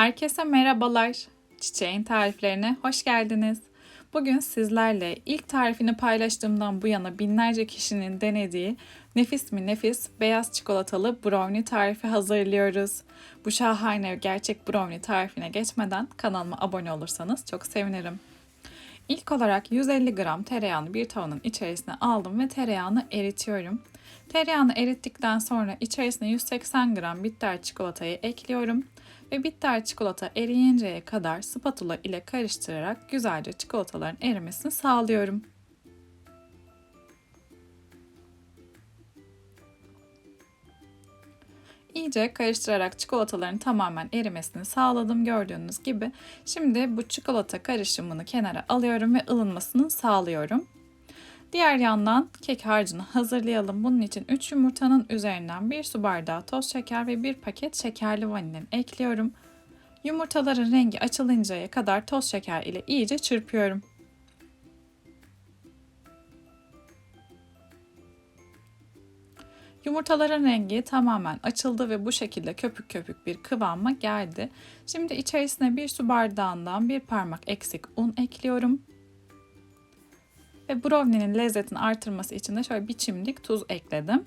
Herkese merhabalar. Çiçeğin tariflerine hoş geldiniz. Bugün sizlerle ilk tarifini paylaştığımdan bu yana binlerce kişinin denediği nefis mi nefis beyaz çikolatalı brownie tarifi hazırlıyoruz. Bu şahane gerçek brownie tarifine geçmeden kanalıma abone olursanız çok sevinirim. İlk olarak 150 gram tereyağını bir tavanın içerisine aldım ve tereyağını eritiyorum. Tereyağını erittikten sonra içerisine 180 gram bitter çikolatayı ekliyorum ve bitter çikolata eriyinceye kadar spatula ile karıştırarak güzelce çikolataların erimesini sağlıyorum. İyice karıştırarak çikolataların tamamen erimesini sağladım gördüğünüz gibi. Şimdi bu çikolata karışımını kenara alıyorum ve ılınmasını sağlıyorum. Diğer yandan kek harcını hazırlayalım. Bunun için 3 yumurtanın üzerinden 1 su bardağı toz şeker ve 1 paket şekerli vanilin ekliyorum. Yumurtaların rengi açılıncaya kadar toz şeker ile iyice çırpıyorum. Yumurtaların rengi tamamen açıldı ve bu şekilde köpük köpük bir kıvama geldi. Şimdi içerisine bir su bardağından bir parmak eksik un ekliyorum. Ve brownie'nin lezzetini artırması için de şöyle bir çimdik tuz ekledim.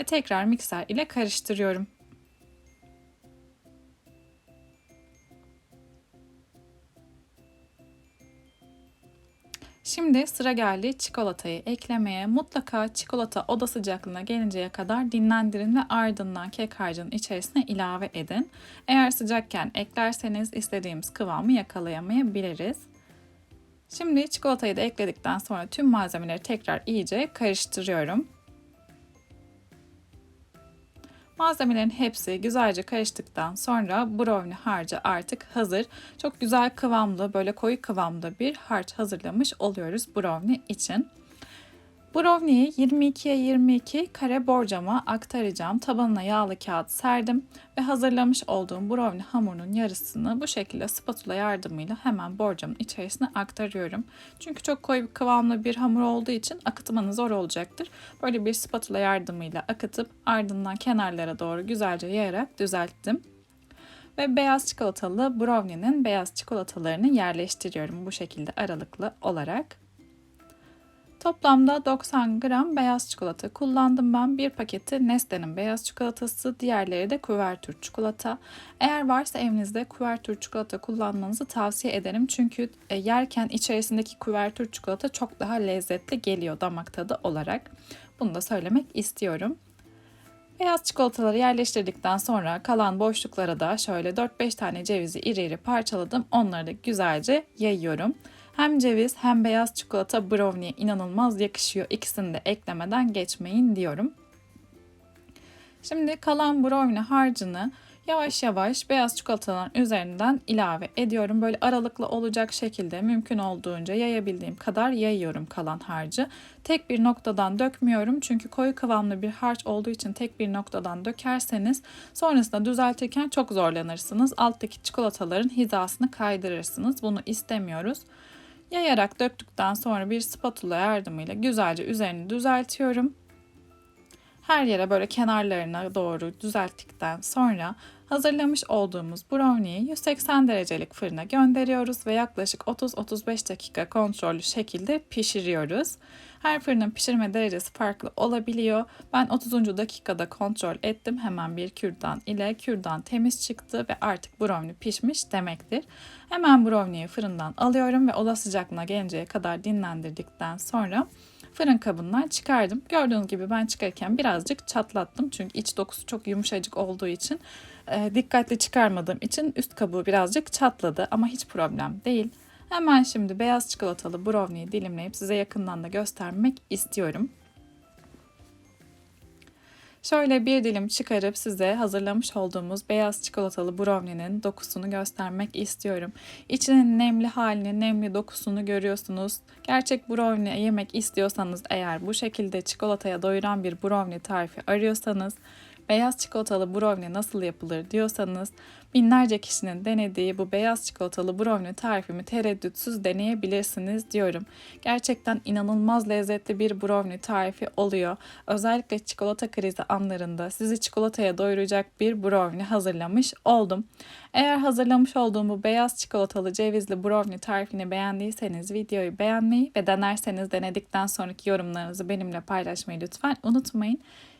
Ve tekrar mikser ile karıştırıyorum. Şimdi sıra geldi çikolatayı eklemeye. Mutlaka çikolata oda sıcaklığına gelinceye kadar dinlendirin ve ardından kek harcının içerisine ilave edin. Eğer sıcakken eklerseniz istediğimiz kıvamı yakalayamayabiliriz. Şimdi çikolatayı da ekledikten sonra tüm malzemeleri tekrar iyice karıştırıyorum. Malzemelerin hepsi güzelce karıştıktan sonra brownie harcı artık hazır. Çok güzel kıvamlı böyle koyu kıvamda bir harç hazırlamış oluyoruz brownie için. Brownie'yi 22'ye 22 kare borcama aktaracağım. Tabanına yağlı kağıt serdim ve hazırlamış olduğum brownie hamurunun yarısını bu şekilde spatula yardımıyla hemen borcamın içerisine aktarıyorum. Çünkü çok koyu kıvamlı bir hamur olduğu için akıtmanız zor olacaktır. Böyle bir spatula yardımıyla akıtıp ardından kenarlara doğru güzelce yayarak düzelttim ve beyaz çikolatalı brownie'nin beyaz çikolatalarını yerleştiriyorum bu şekilde aralıklı olarak. Toplamda 90 gram beyaz çikolata kullandım ben. Bir paketi Nestle'nin beyaz çikolatası, diğerleri de kuvertür çikolata. Eğer varsa evinizde kuvertür çikolata kullanmanızı tavsiye ederim. Çünkü e, yerken içerisindeki kuvertür çikolata çok daha lezzetli geliyor damak tadı olarak. Bunu da söylemek istiyorum. Beyaz çikolataları yerleştirdikten sonra kalan boşluklara da şöyle 4-5 tane cevizi iri iri parçaladım. Onları da güzelce yayıyorum. Hem ceviz hem beyaz çikolata brownie inanılmaz yakışıyor. İkisini de eklemeden geçmeyin diyorum. Şimdi kalan brownie harcını yavaş yavaş beyaz çikolataların üzerinden ilave ediyorum. Böyle aralıklı olacak şekilde mümkün olduğunca yayabildiğim kadar yayıyorum kalan harcı. Tek bir noktadan dökmüyorum çünkü koyu kıvamlı bir harç olduğu için tek bir noktadan dökerseniz sonrasında düzeltirken çok zorlanırsınız. Alttaki çikolataların hizasını kaydırırsınız. Bunu istemiyoruz. Yayarak döktükten sonra bir spatula yardımıyla güzelce üzerini düzeltiyorum. Her yere böyle kenarlarına doğru düzelttikten sonra hazırlamış olduğumuz brownie'yi 180 derecelik fırına gönderiyoruz ve yaklaşık 30-35 dakika kontrollü şekilde pişiriyoruz. Her fırının pişirme derecesi farklı olabiliyor. Ben 30. dakikada kontrol ettim. Hemen bir kürdan ile kürdan temiz çıktı ve artık brownie pişmiş demektir. Hemen brownie'yi fırından alıyorum ve oda sıcaklığına gelinceye kadar dinlendirdikten sonra fırın kabından çıkardım. Gördüğünüz gibi ben çıkarken birazcık çatlattım. Çünkü iç dokusu çok yumuşacık olduğu için e, dikkatli çıkarmadığım için üst kabuğu birazcık çatladı ama hiç problem değil. Hemen şimdi beyaz çikolatalı brownie'yi dilimleyip size yakından da göstermek istiyorum. Şöyle bir dilim çıkarıp size hazırlamış olduğumuz beyaz çikolatalı brownie'nin dokusunu göstermek istiyorum. İçinin nemli halini, nemli dokusunu görüyorsunuz. Gerçek brownie yemek istiyorsanız eğer bu şekilde çikolataya doyuran bir brownie tarifi arıyorsanız beyaz çikolatalı brownie nasıl yapılır diyorsanız binlerce kişinin denediği bu beyaz çikolatalı brownie tarifimi tereddütsüz deneyebilirsiniz diyorum. Gerçekten inanılmaz lezzetli bir brownie tarifi oluyor. Özellikle çikolata krizi anlarında sizi çikolataya doyuracak bir brownie hazırlamış oldum. Eğer hazırlamış olduğum bu beyaz çikolatalı cevizli brownie tarifini beğendiyseniz videoyu beğenmeyi ve denerseniz denedikten sonraki yorumlarınızı benimle paylaşmayı lütfen unutmayın.